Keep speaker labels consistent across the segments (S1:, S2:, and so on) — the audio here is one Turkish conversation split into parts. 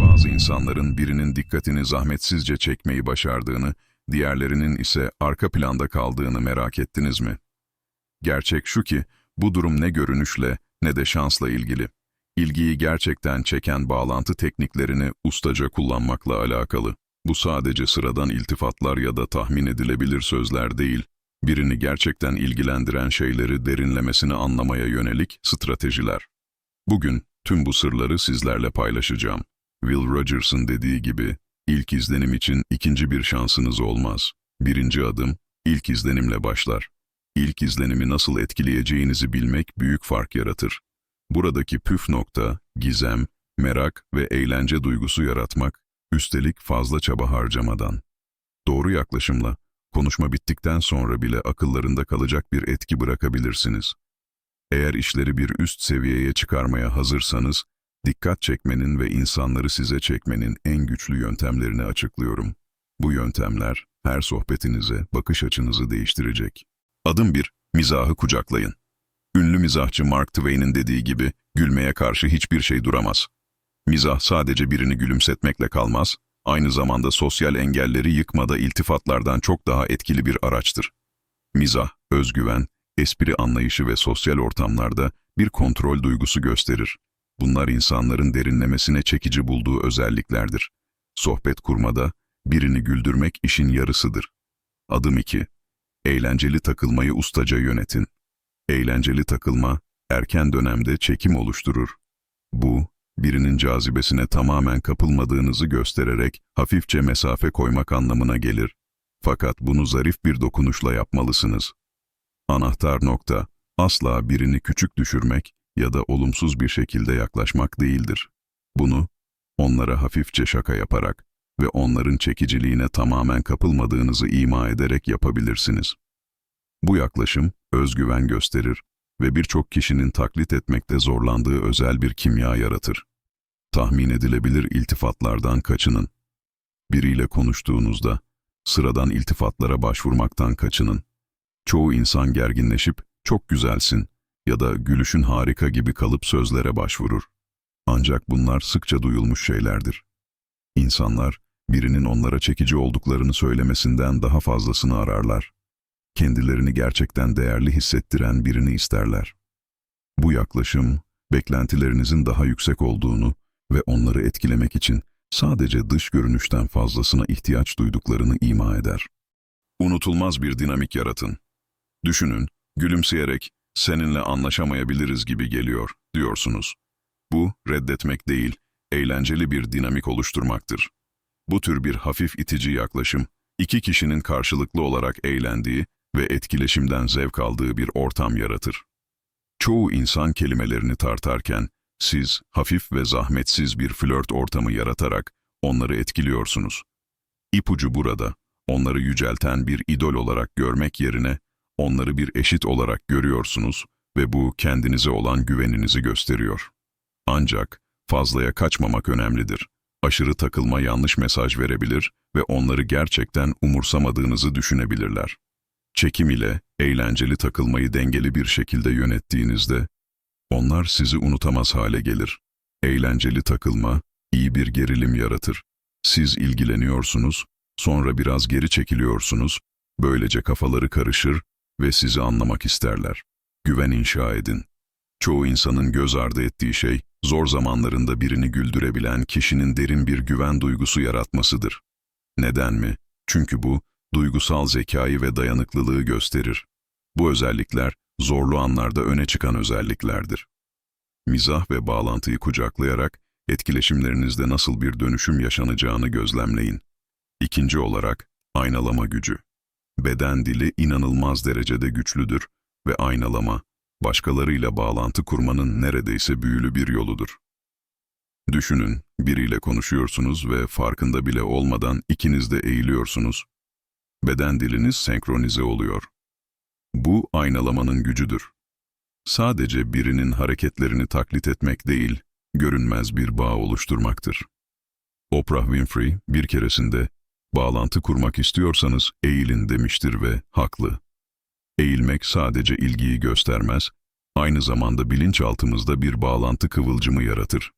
S1: Bazı insanların birinin dikkatini zahmetsizce çekmeyi başardığını, diğerlerinin ise arka planda kaldığını merak ettiniz mi? Gerçek şu ki, bu durum ne görünüşle ne de şansla ilgili. İlgiyi gerçekten çeken bağlantı tekniklerini ustaca kullanmakla alakalı. Bu sadece sıradan iltifatlar ya da tahmin edilebilir sözler değil, birini gerçekten ilgilendiren şeyleri derinlemesine anlamaya yönelik stratejiler. Bugün tüm bu sırları sizlerle paylaşacağım. Will Rogers'ın dediği gibi, ilk izlenim için ikinci bir şansınız olmaz. Birinci adım, ilk izlenimle başlar. İlk izlenimi nasıl etkileyeceğinizi bilmek büyük fark yaratır. Buradaki püf nokta, gizem, merak ve eğlence duygusu yaratmak, üstelik fazla çaba harcamadan. Doğru yaklaşımla, konuşma bittikten sonra bile akıllarında kalacak bir etki bırakabilirsiniz. Eğer işleri bir üst seviyeye çıkarmaya hazırsanız, dikkat çekmenin ve insanları size çekmenin en güçlü yöntemlerini açıklıyorum. Bu yöntemler her sohbetinize bakış açınızı değiştirecek. Adım 1. Mizahı kucaklayın. Ünlü mizahçı Mark Twain'in dediği gibi, gülmeye karşı hiçbir şey duramaz. Mizah sadece birini gülümsetmekle kalmaz, aynı zamanda sosyal engelleri yıkmada iltifatlardan çok daha etkili bir araçtır. Mizah, özgüven, espri anlayışı ve sosyal ortamlarda bir kontrol duygusu gösterir. Bunlar insanların derinlemesine çekici bulduğu özelliklerdir. Sohbet kurmada birini güldürmek işin yarısıdır. Adım 2. Eğlenceli takılmayı ustaca yönetin. Eğlenceli takılma, erken dönemde çekim oluşturur. Bu, birinin cazibesine tamamen kapılmadığınızı göstererek hafifçe mesafe koymak anlamına gelir. Fakat bunu zarif bir dokunuşla yapmalısınız. Anahtar nokta, asla birini küçük düşürmek ya da olumsuz bir şekilde yaklaşmak değildir. Bunu, onlara hafifçe şaka yaparak ve onların çekiciliğine tamamen kapılmadığınızı ima ederek yapabilirsiniz. Bu yaklaşım, özgüven gösterir ve birçok kişinin taklit etmekte zorlandığı özel bir kimya yaratır. Tahmin edilebilir iltifatlardan kaçının. Biriyle konuştuğunuzda, sıradan iltifatlara başvurmaktan kaçının. Çoğu insan gerginleşip, çok güzelsin ya da gülüşün harika gibi kalıp sözlere başvurur. Ancak bunlar sıkça duyulmuş şeylerdir. İnsanlar, birinin onlara çekici olduklarını söylemesinden daha fazlasını ararlar. Kendilerini gerçekten değerli hissettiren birini isterler. Bu yaklaşım, beklentilerinizin daha yüksek olduğunu ve onları etkilemek için sadece dış görünüşten fazlasına ihtiyaç duyduklarını ima eder. Unutulmaz bir dinamik yaratın. Düşünün, gülümseyerek, seninle anlaşamayabiliriz gibi geliyor, diyorsunuz. Bu, reddetmek değil, eğlenceli bir dinamik oluşturmaktır. Bu tür bir hafif itici yaklaşım, iki kişinin karşılıklı olarak eğlendiği ve etkileşimden zevk aldığı bir ortam yaratır. Çoğu insan kelimelerini tartarken, siz hafif ve zahmetsiz bir flört ortamı yaratarak onları etkiliyorsunuz. İpucu burada, onları yücelten bir idol olarak görmek yerine, onları bir eşit olarak görüyorsunuz ve bu kendinize olan güveninizi gösteriyor. Ancak fazlaya kaçmamak önemlidir. Aşırı takılma yanlış mesaj verebilir ve onları gerçekten umursamadığınızı düşünebilirler. Çekim ile eğlenceli takılmayı dengeli bir şekilde yönettiğinizde, onlar sizi unutamaz hale gelir. Eğlenceli takılma, iyi bir gerilim yaratır. Siz ilgileniyorsunuz, sonra biraz geri çekiliyorsunuz, böylece kafaları karışır ve sizi anlamak isterler. Güven inşa edin. Çoğu insanın göz ardı ettiği şey, zor zamanlarında birini güldürebilen kişinin derin bir güven duygusu yaratmasıdır. Neden mi? Çünkü bu, duygusal zekayı ve dayanıklılığı gösterir. Bu özellikler, zorlu anlarda öne çıkan özelliklerdir. Mizah ve bağlantıyı kucaklayarak, etkileşimlerinizde nasıl bir dönüşüm yaşanacağını gözlemleyin. İkinci olarak, aynalama gücü. Beden dili inanılmaz derecede güçlüdür ve aynalama, başkalarıyla bağlantı kurmanın neredeyse büyülü bir yoludur. Düşünün, biriyle konuşuyorsunuz ve farkında bile olmadan ikiniz de eğiliyorsunuz. Beden diliniz senkronize oluyor. Bu aynalamanın gücüdür. Sadece birinin hareketlerini taklit etmek değil, görünmez bir bağ oluşturmaktır. Oprah Winfrey bir keresinde bağlantı kurmak istiyorsanız eğilin demiştir ve haklı. Eğilmek sadece ilgiyi göstermez, aynı zamanda bilinçaltımızda bir bağlantı kıvılcımı yaratır.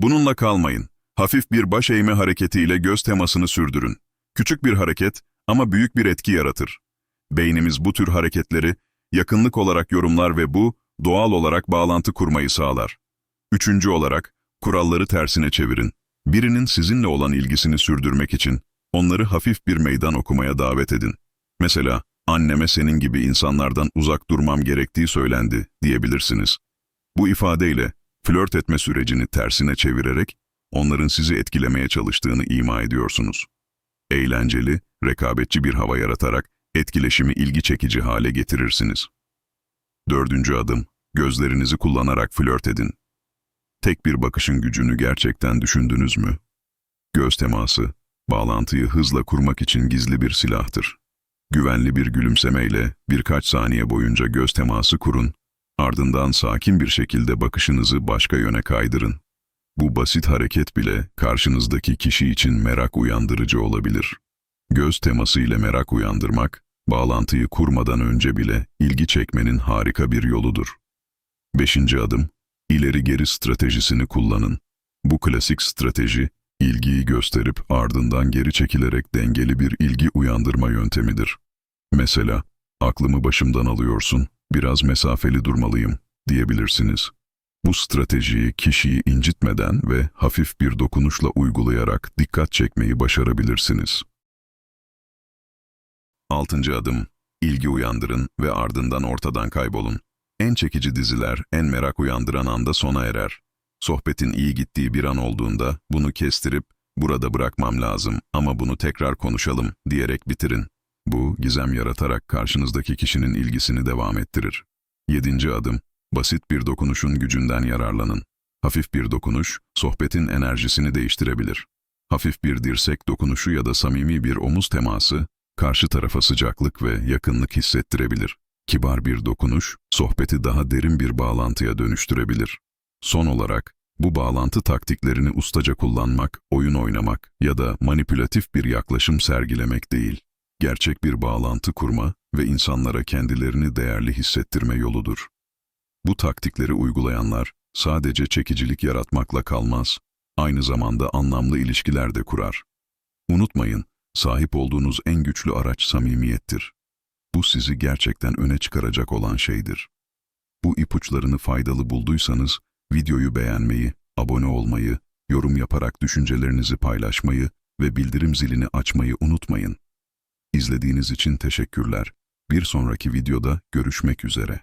S1: Bununla kalmayın. Hafif bir baş eğme hareketiyle göz temasını sürdürün. Küçük bir hareket ama büyük bir etki yaratır. Beynimiz bu tür hareketleri yakınlık olarak yorumlar ve bu doğal olarak bağlantı kurmayı sağlar. Üçüncü olarak kuralları tersine çevirin. Birinin sizinle olan ilgisini sürdürmek için onları hafif bir meydan okumaya davet edin. Mesela anneme senin gibi insanlardan uzak durmam gerektiği söylendi diyebilirsiniz. Bu ifadeyle flört etme sürecini tersine çevirerek onların sizi etkilemeye çalıştığını ima ediyorsunuz. Eğlenceli, rekabetçi bir hava yaratarak etkileşimi ilgi çekici hale getirirsiniz. Dördüncü adım, gözlerinizi kullanarak flört edin. Tek bir bakışın gücünü gerçekten düşündünüz mü? Göz teması, bağlantıyı hızla kurmak için gizli bir silahtır. Güvenli bir gülümsemeyle birkaç saniye boyunca göz teması kurun, ardından sakin bir şekilde bakışınızı başka yöne kaydırın. Bu basit hareket bile karşınızdaki kişi için merak uyandırıcı olabilir. Göz teması ile merak uyandırmak, bağlantıyı kurmadan önce bile ilgi çekmenin harika bir yoludur. Beşinci adım, ileri geri stratejisini kullanın. Bu klasik strateji, ilgiyi gösterip ardından geri çekilerek dengeli bir ilgi uyandırma yöntemidir. Mesela, aklımı başımdan alıyorsun, biraz mesafeli durmalıyım diyebilirsiniz. Bu stratejiyi kişiyi incitmeden ve hafif bir dokunuşla uygulayarak dikkat çekmeyi başarabilirsiniz. Altıncı adım, ilgi uyandırın ve ardından ortadan kaybolun. En çekici diziler en merak uyandıran anda sona erer. Sohbetin iyi gittiği bir an olduğunda bunu kestirip burada bırakmam lazım ama bunu tekrar konuşalım diyerek bitirin. Bu gizem yaratarak karşınızdaki kişinin ilgisini devam ettirir. Yedinci adım, basit bir dokunuşun gücünden yararlanın. Hafif bir dokunuş, sohbetin enerjisini değiştirebilir. Hafif bir dirsek dokunuşu ya da samimi bir omuz teması, karşı tarafa sıcaklık ve yakınlık hissettirebilir. Kibar bir dokunuş, sohbeti daha derin bir bağlantıya dönüştürebilir. Son olarak, bu bağlantı taktiklerini ustaca kullanmak, oyun oynamak ya da manipülatif bir yaklaşım sergilemek değil. Gerçek bir bağlantı kurma ve insanlara kendilerini değerli hissettirme yoludur. Bu taktikleri uygulayanlar sadece çekicilik yaratmakla kalmaz, aynı zamanda anlamlı ilişkiler de kurar. Unutmayın, sahip olduğunuz en güçlü araç samimiyettir. Bu sizi gerçekten öne çıkaracak olan şeydir. Bu ipuçlarını faydalı bulduysanız, videoyu beğenmeyi, abone olmayı, yorum yaparak düşüncelerinizi paylaşmayı ve bildirim zilini açmayı unutmayın. İzlediğiniz için teşekkürler. Bir sonraki videoda görüşmek üzere.